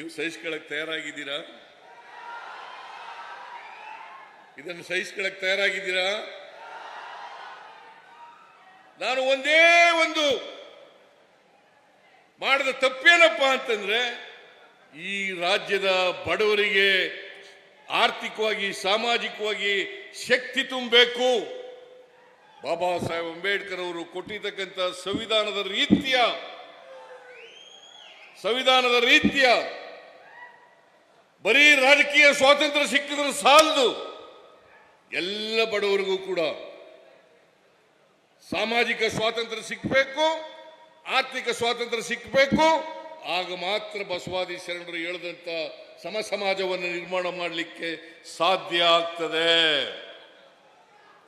ನೀವು ಸಹಿಸ್ಕೊಳಕ್ ತಯಾರಾಗಿದ್ದೀರಾ? ಇದನ್ನು ಸಹಿಸ್ಕೊಳಕ್ ತಯಾರಾಗಿದ್ದೀರಾ? ನಾನು ಒಂದೇ ಒಂದು ಮಾಡಿದ ತಪ್ಪೇನಪ್ಪ ಅಂತಂದ್ರೆ, ಈ ರಾಜ್ಯದ ಬಡವರಿಗೆ ಆರ್ಥಿಕವಾಗಿ, ಸಾಮಾಜಿಕವಾಗಿ ಶಕ್ತಿ ತುಂಬಬೇಕು. ಬಾಬಾ ಸಾಹೇಬ್ ಅಂಬೇಡ್ಕರ್ ಅವರು ಕೊಟ್ಟಿರ್ತಕ್ಕಂಥ ಸಂವಿಧಾನದ ರೀತಿಯ ಸಂವಿಧಾನದ ರೀತಿಯ ಬರೀ ರಾಜಕೀಯ ಸ್ವಾತಂತ್ರ್ಯ ಸಿಕ್ಕಿದ್ರೆ ಸಾಲದು. ಎಲ್ಲ ಬಡವರಿಗೂ ಕೂಡ ಸಾಮಾಜಿಕ ಸ್ವಾತಂತ್ರ್ಯ ಸಿಕ್ಕಬೇಕು ಆರ್ಥಿಕ ಸ್ವಾತಂತ್ರ್ಯ ಸಿಕ್ಕಬೇಕು ಆಗ ಮಾತ್ರ ಬಸವಾದಿ ಶರಣರು ಹೇಳಿದಂತ ಸಮ ಸಮಾಜವನ್ನು ನಿರ್ಮಾಣ ಮಾಡಲಿಕ್ಕೆ ಸಾಧ್ಯ ಆಗ್ತದೆ.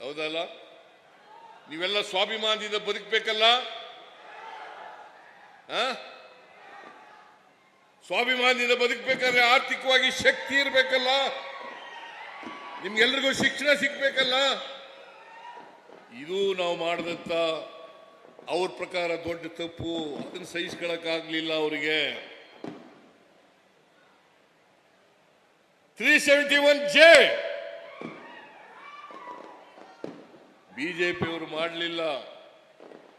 ಹೌದಲ್ಲ? ನೀವೆಲ್ಲ ಸ್ವಾಭಿಮಾನದಿಂದ ಬದುಕಬೇಕಲ್ಲ? ಸ್ವಾಭಿಮಾನದಿಂದ ಬದುಕಬೇಕಾದ್ರೆ ಆರ್ಥಿಕವಾಗಿ ಶಕ್ತಿ ಇರಬೇಕಲ್ಲ? ನಿಮ್ಗೆಲ್ರಿಗೂ ಶಿಕ್ಷಣ ಸಿಗ್ಬೇಕಲ್ಲ? ಇದು ನಾವು ಮಾಡಿದಂತ ಅವ್ರ ಪ್ರಕಾರ ದೊಡ್ಡ ತಪ್ಪು. ಅದನ್ನು ಸಹಿಸ್ಕೊಳಕಾಗ್ಲಿಲ್ಲ ಅವರಿಗೆ. ತ್ರೀ ಸೆವೆಂಟಿ ಒನ್ ಜೆ ಬಿಜೆಪಿಯವರು ಮಾಡಲಿಲ್ಲ.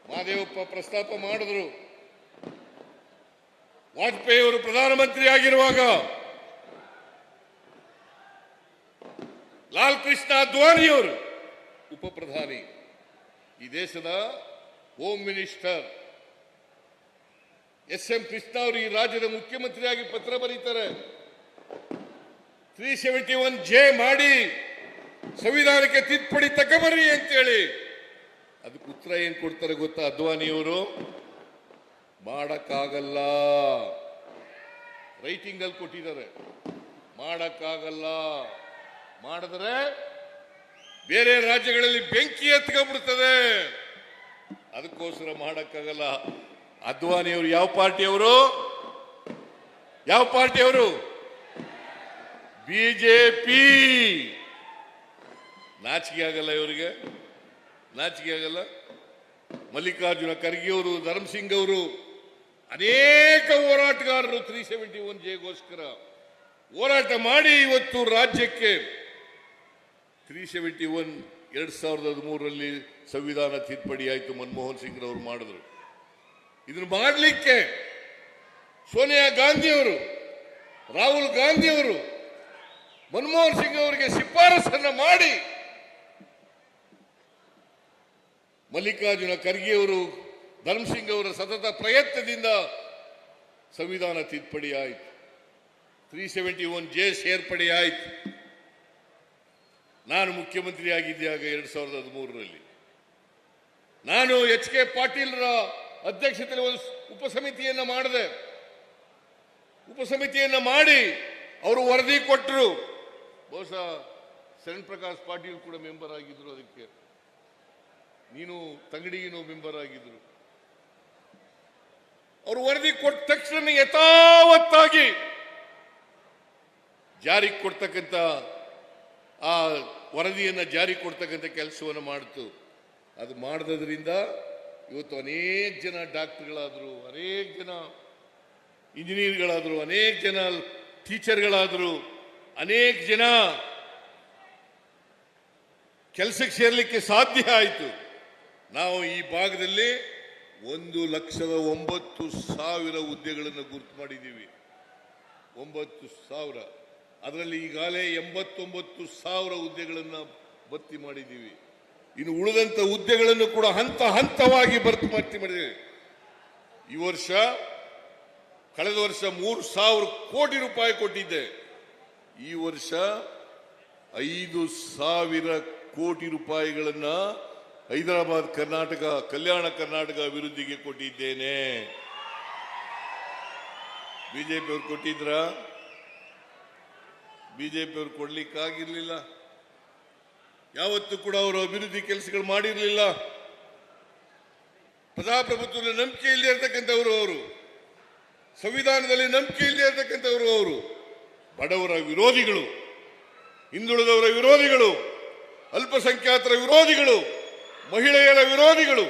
ಮಾದೇವಪ್ಪ ಪ್ರಸ್ತಾಪ ಮಾಡಿದ್ರು. ವಾಜಪೇಯಿ ಅವರು ಪ್ರಧಾನಮಂತ್ರಿ ಆಗಿರುವಾಗ ಲಾಲ್ ಕೃಷ್ಣ ಅದ್ವಾನಿಯವರು ಉಪ ಪ್ರಧಾನಿ ಈ ದೇಶದ home minister. S M Krishna ಅವರು ಈ ರಾಜ್ಯದ ಮುಖ್ಯಮಂತ್ರಿಯಾಗಿ ಪತ್ರ ಬರೀತಾರೆ. ತ್ರೀ ಸೆವೆಂಟಿ ಒನ್ ಜೆ ಮಾಡಿ ಸಂವಿಧಾನಕ್ಕೆ ತಿದ್ದುಪಡಿ ತಗೊಬರ್ರಿ ಅಂತೇಳಿ. ಅದಕ್ಕೆ ಉತ್ತರ ಏನ್ ಕೊಡ್ತಾರೆ ಗೊತ್ತಾ ಅದ್ವಾನಿಯವರು? ಮಾಡಕ್ಕಾಗಲ್ಲ. ರೈಟಿಂಗ್ ಅಲ್ಲಿ ಕೊಟ್ಟಿದ್ದಾರೆ. ಮಾಡಕ್ಕಾಗಲ್ಲ. ಮಾಡಿದ್ರೆ ಬೇರೆ ರಾಜ್ಯಗಳಲ್ಲಿ ಬೆಂಕಿ ಎತ್ಕೊಂಡ್ಬಿಡ್ತದೆ. ಅದಕ್ಕೋಸ್ಕರ ಮಾಡಕ್ಕಾಗಲ್ಲ. ಅದ್ವಾನಿಯವರು ಯಾವ ಪಾರ್ಟಿಯವರು ಯಾವ ಪಾರ್ಟಿಯವರು ಬಿಜೆಪಿ. ನಾಚಿಕೆ ಆಗಲ್ಲ ಇವರಿಗೆ? ನಾಚಿಕೆ ಆಗಲ್ಲ? ಮಲ್ಲಿಕಾರ್ಜುನ ಖರ್ಗೆ ಅವರು, ಧರ್ಮಸಿಂಗ್ ಅವರು ಅನೇಕ ಹೋರಾಟಗಾರರು ತ್ರೀ ಸೆವೆಂಟಿ ಒನ್ ಜೆಗೋಸ್ಕರ ಹೋರಾಟ ಮಾಡಿ ಇವತ್ತು ರಾಜ್ಯಕ್ಕೆ ತ್ರೀ ಸೆವೆಂಟಿ ಒನ್ ಎರಡ್ ಸಾವಿರದ ಹದಿಮೂರರಲ್ಲಿ ಸಂವಿಧಾನ ತಿದ್ದುಪಡಿ ಆಯಿತು ಮನಮೋಹನ್ ಸಿಂಗ್ ಅವರು ಮಾಡಿದ್ರು. ಇದನ್ನು ಮಾಡಲಿಕ್ಕೆ ಸೋನಿಯಾ ಗಾಂಧಿಯವರು ರಾಹುಲ್ ಗಾಂಧಿಯವರು ಮನಮೋಹನ್ ಸಿಂಗ್ ಅವರಿಗೆ ಶಿಫಾರಸನ್ನು ಮಾಡಿ ಮಲ್ಲಿಕಾರ್ಜುನ ಖರ್ಗೆ ಅವರು ಧರ್ಮಸಿಂಗ್ ಅವರ ಸತತ ಪ್ರಯತ್ನದಿಂದ ಸಂವಿಧಾನ ತಿದ್ದುಪಡಿ ಆಯಿತು. ತ್ರೀ ಸೆವೆಂಟಿ ಒನ್ ಜೆ ಸೇರ್ಪಡೆ ಆಯಿತು. ನಾನು ಮುಖ್ಯಮಂತ್ರಿ ಆಗಿದ್ದಾಗ ಎರಡು ಸಾವಿರದ ಹದಿಮೂರರಲ್ಲಿ. ನಾನು ಎಚ್ ಕೆ ಪಾಟೀಲ್ರ ಅಧ್ಯಕ್ಷತೆಯಲ್ಲಿ ಒಂದು ಉಪಸಮಿತಿಯನ್ನ ಮಾಡಿದೆ. ಉಪಸಮಿತಿಯನ್ನ ಮಾಡಿ ಅವರು ವರದಿ ಕೊಟ್ಟರು ಬಹುಶಃ ಶರಣ್ ಪ್ರಕಾಶ್ ಪಾಟೀಲ್ ಕೂಡ ಮೆಂಬರ್ ಆಗಿದ್ರು ಅದಕ್ಕೆ. ನೀನು ತಂಗಡಿಗಿನೂ ಮೆಂಬರ್ ಆಗಿದ್ರು. ಅವರು ವರದಿ ಕೊಟ್ಟ ತಕ್ಷಣ ಯಥಾವತ್ತಾಗಿ ಜಾರಿಗೆ ಕೊಡ್ತಕ್ಕಂಥ ಆ ವರದಿಯನ್ನು ಜಾರಿ ಕೊಡ್ತಕ್ಕಂಥ ಕೆಲಸವನ್ನು ಮಾಡಿತು. ಅದು ಮಾಡಿದ್ರಿಂದ ಇವತ್ತು ಅನೇಕ ಜನ ಡಾಕ್ಟರ್ಗಳಾದರು, ಅನೇಕ ಜನ ಇಂಜಿನಿಯರ್ಗಳಾದರು, ಅನೇಕ ಜನ ಟೀಚರ್ಗಳಾದರು, ಅನೇಕ ಜನ ಕೆಲಸಕ್ಕೆ ಸೇರಲಿಕ್ಕೆ ಸಾಧ್ಯ ಆಯಿತು. ನಾವು ಈ ಭಾಗದಲ್ಲಿ ಒಂದು ಲಕ್ಷದ ಒಂಬತ್ತು ಸಾವಿರ ಹುದ್ದೆಗಳನ್ನು ಗುರುತು ಮಾಡಿದ್ದೀವಿ. ಒಂಬತ್ತು ಸಾವಿರ. ಅದರಲ್ಲಿ ಈಗಾಗಲೇ ಎಂಬತ್ತೊಂಬತ್ತು ಸಾವಿರ ಹುದ್ದೆಗಳನ್ನು ಭರ್ತಿ ಮಾಡಿದ್ದೀವಿ. ಇನ್ನು ಉಳಿದಂತ ಹುದ್ದೆಗಳನ್ನು ಕೂಡ ಹಂತ ಹಂತವಾಗಿ ಭರ್ತಿ ಭರ್ತಿ ಮಾಡಿದ್ದೀವಿ. ಈ ವರ್ಷ, ಕಳೆದ ವರ್ಷ ಮೂರು ಸಾವಿರ ಕೋಟಿ ರೂಪಾಯಿ ಕೊಟ್ಟಿದ್ದೆ. ಈ ವರ್ಷ ಐದು ಸಾವಿರ ಕೋಟಿ ರೂಪಾಯಿಗಳನ್ನ ಹೈದರಾಬಾದ್ ಕರ್ನಾಟಕ, ಕಲ್ಯಾಣ ಕರ್ನಾಟಕ ಅಭಿವೃದ್ಧಿಗೆ ಕೊಟ್ಟಿದ್ದೇನೆ. ಬಿಜೆಪಿ ಅವ್ರು ಕೊಟ್ಟಿದ್ರ? ಬಿಜೆಪಿ ಅವ್ರು ಕೊಡ್ಲಿಕ್ಕಾಗಿರ್ಲಿಲ್ಲ. ಯಾವತ್ತೂ ಕೂಡ ಅವರು ಅಭಿವೃದ್ಧಿ ಕೆಲಸಗಳು ಮಾಡಿರಲಿಲ್ಲ. ಪ್ರಜಾಪ್ರಭುತ್ವದ ನಂಬಿಕೆ ಇಲ್ಲದೆ ಇರ್ತಕ್ಕಂಥವರು ಅವರು. ಸಂವಿಧಾನದಲ್ಲಿ ನಂಬಿಕೆ ಇಲ್ಲದೆ ಇರ್ತಕ್ಕಂಥವರು ಅವರು. ಬಡವರ ವಿರೋಧಿಗಳು, ಹಿಂದುಳಿದವರ ವಿರೋಧಿಗಳು, ಅಲ್ಪಸಂಖ್ಯಾತರ ವಿರೋಧಿಗಳು. ಮಹಿಳೆಯರ ವಿರೋಧಿಗಳು.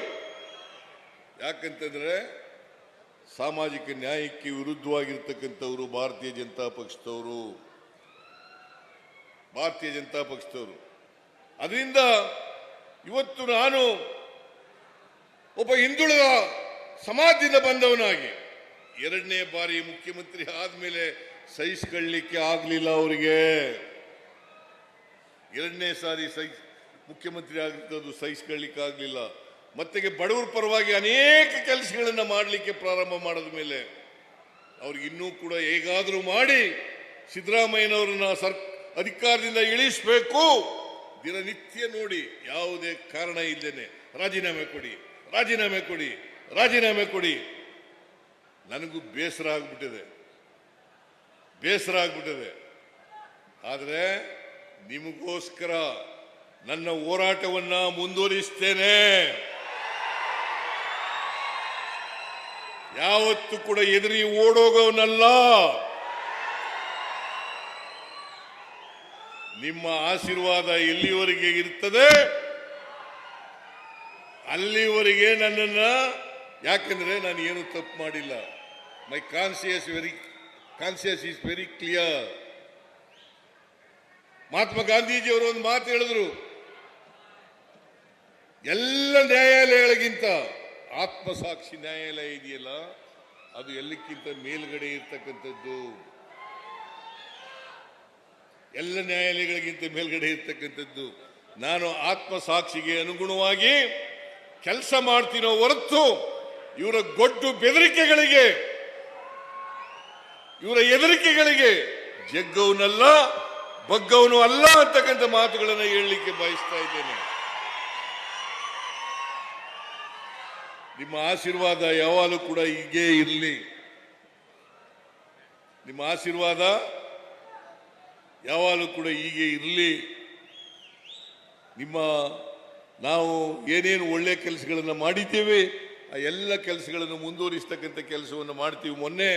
ಯಾಕಂತಂದ್ರೆ ಸಾಮಾಜಿಕ ನ್ಯಾಯಕ್ಕೆ ವಿರುದ್ಧವಾಗಿರ್ತಕ್ಕಂಥವರು ಭಾರತೀಯ ಜನತಾ ಪಕ್ಷದವರು. ಭಾರತೀಯ ಜನತಾ ಪಕ್ಷದವರು. ಅದರಿಂದ ಇವತ್ತು ನಾನು ಒಬ್ಬ ಹಿಂದುಳಿದ ಸಮಾಜದಿಂದ ಬಂದವನಾಗಿ, ಎರಡನೇ ಬಾರಿ ಮುಖ್ಯಮಂತ್ರಿ ಆದ್ಮೇಲೆ ಸಹಿಸಿಕೊಳ್ಳಲಿಕ್ಕೆ ಆಗಲಿಲ್ಲ ಅವರಿಗೆ. ಎರಡನೇ ಸಾರಿ ಸಹಿ ಮುಖ್ಯಮಂತ್ರಿ ಆಗಿದ್ದದ್ದು ಸಹಿಸ್ಕೊಳ್ಳಿಕ್ಕಾಗಲಿಲ್ಲ ಮತ್ತೆಗೆ ಮತ್ತೆ ಬಡವರ ಪರವಾಗಿ ಅನೇಕ ಕೆಲಸಗಳನ್ನು ಮಾಡಲಿಕ್ಕೆ ಪ್ರಾರಂಭ ಮಾಡಿದ ಮೇಲೆ ಅವ್ರಿಗೆ ಇನ್ನೂ ಕೂಡ ಹೇಗಾದರೂ ಮಾಡಿ ಸಿದ್ದರಾಮಯ್ಯನವರನ್ನ ಸರ್, ಅಧಿಕಾರದಿಂದ ಇಳಿಸಬೇಕು. ದಿನನಿತ್ಯ ನೋಡಿ ಯಾವುದೇ ಕಾರಣ ಇದ್ದೇನೆ ರಾಜೀನಾಮೆ ಕೊಡಿ ರಾಜೀನಾಮೆ ಕೊಡಿ ರಾಜೀನಾಮೆ ಕೊಡಿ. ನನಗೂ ಬೇಸರ ಆಗ್ಬಿಟ್ಟಿದೆ. ಬೇಸರ ಆಗ್ಬಿಟ್ಟಿದೆ. ಆದರೆ ನಿಮಗೋಸ್ಕರ ನನ್ನ ಹೋರಾಟವನ್ನ ಮುಂದುವರಿಸ್ತೇನೆ. ಯಾವತ್ತು ಕೂಡ ಎದುರಿ ಓಡೋಗವನಲ್ಲ ನಿಮ್ಮ ಆಶೀರ್ವಾದ ಎಲ್ಲಿವರೆಗೆ ಇರ್ತದೆ? ಅಲ್ಲಿವರೆಗೆ ನನ್ನನ್ನ, ಯಾಕಂದ್ರೆ ನಾನು ಏನು ತಪ್ಪು ಮಾಡಿಲ್ಲ. My conscious very conscious is very clear Mahatma ಗಾಂಧೀಜಿಯವರು ಒಂದು ಮಾತು ಹೇಳಿದ್ರು. ಎಲ್ಲ ನ್ಯಾಯಾಲಯಗಳಿಗಿಂತ ಆತ್ಮಸಾಕ್ಷಿ ನ್ಯಾಯಾಲಯ ಇದೆಯಲ್ಲ, ಅದು ಎಲ್ಲಕ್ಕಿಂತ ಮೇಲ್ಗಡೆ ಇರ್ತಕ್ಕಂಥದ್ದು? ಎಲ್ಲ ನ್ಯಾಯಾಲಯಗಳಿಗಿಂತ ಮೇಲ್ಗಡೆ ಇರ್ತಕ್ಕಂಥದ್ದು. ನಾನು ಆತ್ಮಸಾಕ್ಷಿಗೆ ಅನುಗುಣವಾಗಿ ಕೆಲಸ ಮಾಡ್ತೀನೋ ಹೊರತು ಇವರ ಗೊಡ್ಡು ಬೆದರಿಕೆಗಳಿಗೆ, ಇವರ ಹೆದರಿಕೆಗಳಿಗೆ ಜಗ್ಗವನಲ್ಲ, ಬಗ್ಗವನು ಅಲ್ಲ ಅಂತಕ್ಕಂಥ ಮಾತುಗಳನ್ನು ಹೇಳಲಿಕ್ಕೆ ಬಯಸ್ತಾ ಇದ್ದೇನೆ. ನಿಮ್ಮ ಆಶೀರ್ವಾದ ಯಾವಾಗಲೂ ಕೂಡ ಹೀಗೇ ಇರಲಿ. ನಿಮ್ಮ ಆಶೀರ್ವಾದ ಯಾವಾಗಲೂ ಕೂಡ ಹೀಗೆ ಇರಲಿ. ನಿಮ್ಮ ನಾವು ಏನೇನು ಒಳ್ಳೆ ಕೆಲಸಗಳನ್ನು ಮಾಡಿದ್ದೇವೆ, ಆ ಎಲ್ಲ ಕೆಲಸಗಳನ್ನು ಮುಂದುವರಿಸ್ತಕ್ಕಂಥ ಕೆಲಸವನ್ನು ಮಾಡ್ತೀವಿ. ಮೊನ್ನೆ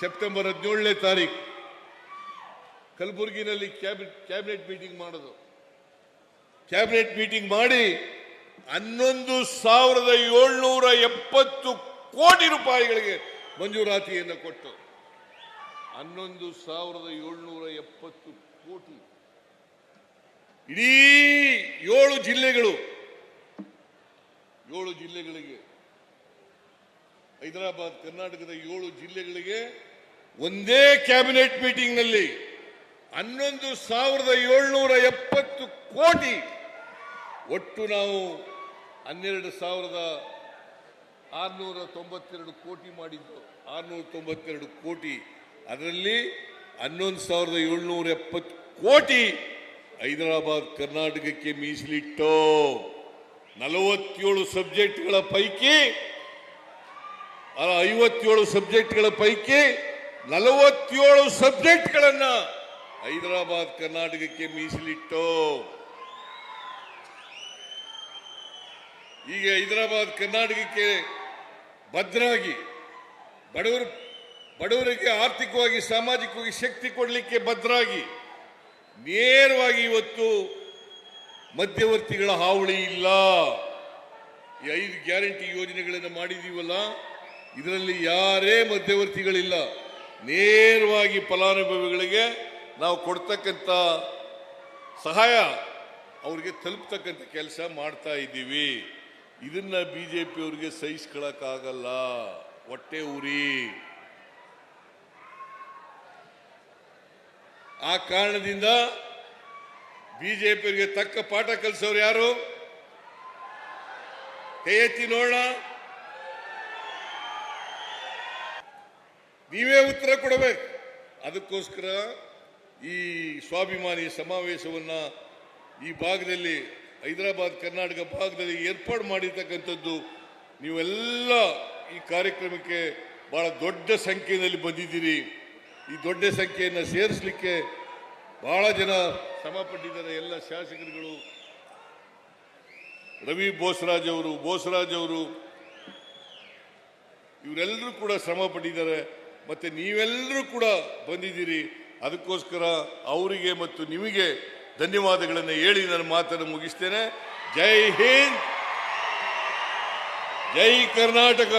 ಸೆಪ್ಟೆಂಬರ್ ಹದಿನೇಳನೇ ತಾರೀಕು ಕಲಬುರಗಿನಲ್ಲಿ ಕ್ಯಾಬಿನೆಟ್ ಕ್ಯಾಬಿನೆಟ್ ಮೀಟಿಂಗ್ ಮಾಡೋದು. ಕ್ಯಾಬಿನೆಟ್ ಮೀಟಿಂಗ್ ಮಾಡಿ ಹನ್ನೊಂದು ಸಾವಿರದ ಏಳ್ನೂರ ಎಪ್ಪತ್ತು ಕೋಟಿ ರೂಪಾಯಿಗಳಿಗೆ ಮಂಜೂರಾತಿಯನ್ನು ಕೊಟ್ಟು ಹನ್ನೊಂದು ಸಾವಿರದ ಏಳ್ನೂರ ಎಪ್ಪತ್ತು ಕೋಟಿ. ಇಡೀ ಏಳು ಜಿಲ್ಲೆಗಳು, ಏಳು ಜಿಲ್ಲೆಗಳಿಗೆ, ಹೈದರಾಬಾದ್, ಕರ್ನಾಟಕದ ಏಳು ಜಿಲ್ಲೆಗಳಿಗೆ ಒಂದೇ ಕ್ಯಾಬಿನೆಟ್ ಮೀಟಿಂಗ್ನಲ್ಲಿ ಹನ್ನೊಂದು ಸಾವಿರದ ಏಳ್ನೂರ ಎಪ್ಪತ್ತು ಕೋಟಿ ಒಟ್ಟು ನಾವು ಹನ್ನೆರಡು ಸಾವಿರದ ಆರುನೂರ ತೊಂಬತ್ತೆರಡು ಕೋಟಿ ಮಾಡಿದ್ದು. ಆರುನೂರ ತೊಂಬತ್ತೆರಡು ಕೋಟಿ. ಅದರಲ್ಲಿ ಹನ್ನೊಂದು ಸಾವಿರದ ಏಳ್ನೂರ ಎಪ್ಪತ್ತು ಕೋಟಿ ಹೈದರಾಬಾದ್, ಕರ್ನಾಟಕಕ್ಕೆ ಮೀಸಲಿಟ್ಟು. ನಲವತ್ತೇಳು ಸಬ್ಜೆಕ್ಟ್ಗಳ ಪೈಕಿ ಐವತ್ತೇಳು ಸಬ್ಜೆಕ್ಟ್ಗಳ ಪೈಕಿ ನಲವತ್ತೇಳು ಸಬ್ಜೆಕ್ಟ್ಗಳನ್ನು ಹೈದರಾಬಾದ್, ಕರ್ನಾಟಕಕ್ಕೆ ಮೀಸಲಿಟ್ಟು. ಈಗ ಹೈದರಾಬಾದ್ ಕರ್ನಾಟಕಕ್ಕೆ ಭದ್ರಾಗಿ ಬಡವರು, ಬಡವರಿಗೆ ಆರ್ಥಿಕವಾಗಿ, ಸಾಮಾಜಿಕವಾಗಿ ಶಕ್ತಿ ಕೊಡಲಿಕ್ಕೆ ಭದ್ರಾಗಿ, ನೇರವಾಗಿ ಇವತ್ತು ಮಧ್ಯವರ್ತಿಗಳ ಹಾವಳಿ ಇಲ್ಲ. ಈ ಐದು ಗ್ಯಾರಂಟಿ ಯೋಜನೆಗಳನ್ನು ಮಾಡಿದೀವಲ್ಲ ಇದರಲ್ಲಿ ಯಾರೇ ಮಧ್ಯವರ್ತಿಗಳಿಲ್ಲ, ನೇರವಾಗಿ ಫಲಾನುಭವಿಗಳಿಗೆ ನಾವು ಕೊಡ್ತಕ್ಕಂಥ ಸಹಾಯ ಅವರಿಗೆ ತಲುಪ್ತಕ್ಕಂಥ ಕೆಲಸ ಮಾಡ್ತಾ ಇದ್ದೀವಿ. ಇದನ್ನ ಜೆ ಅವರಿಗೆ ಸಹಿಸ್ಕೊಳಕ್ಕಾಗಲ್ಲ. ಹೊಟ್ಟೆ ಉರಿ. ಆ ಕಾರಣದಿಂದ ಬಿಜೆಪಿಯವರಿಗೆ ತಕ್ಕ ಪಾಠ ಕಲಿಸೋರು ಯಾರು? ಕೈ ಎತ್ತಿ ನೋಡೋಣ. ನೀವೇ ಉತ್ತರ ಕೊಡಬೇಕು. ಅದಕ್ಕೋಸ್ಕರ ಈ ಸ್ವಾಭಿಮಾನಿ ಸಮಾವೇಶವನ್ನ ಈ ಭಾಗದಲ್ಲಿ ಹೈದರಾಬಾದ್, ಕರ್ನಾಟಕ ಭಾಗದಲ್ಲಿ ಏರ್ಪಾಡು ಮಾಡಿರ್ತಕ್ಕಂಥದ್ದು, ನೀವೆಲ್ಲ ಈ ಕಾರ್ಯಕ್ರಮಕ್ಕೆ ಬಹಳ ದೊಡ್ಡ ಸಂಖ್ಯೆಯಲ್ಲಿ ಬಂದಿದ್ದೀರಿ. ಈ ದೊಡ್ಡ ಸಂಖ್ಯೆಯನ್ನು ಸೇರಿಸಲಿಕ್ಕೆ ಬಹಳ ಜನ ಶ್ರಮಪಟ್ಟಿದ್ದಾರೆ ಎಲ್ಲ ಶಾಸಕರುಗಳು. ರವಿ ಬೋಸರಾಜ್ ಅವರು ಬೋಸರಾಜ್ ಅವರು, ಇವರೆಲ್ಲರೂ ಕೂಡ ಶ್ರಮ ಪಟ್ಟಿದ್ದಾರೆ. ಮತ್ತು ನೀವೆಲ್ಲರೂ ಕೂಡ ಬಂದಿದ್ದೀರಿ. ಅದಕ್ಕೋಸ್ಕರ ಅವರಿಗೆ ಮತ್ತು ನಿಮಗೆ ಧನ್ಯವಾದಗಳನ್ನು ಹೇಳಿ ನನ್ನ ಮಾತನ್ನು ಮುಗಿಸ್ತೇನೆ. ಜೈ ಹಿಂದ್. ಜೈ ಕರ್ನಾಟಕ.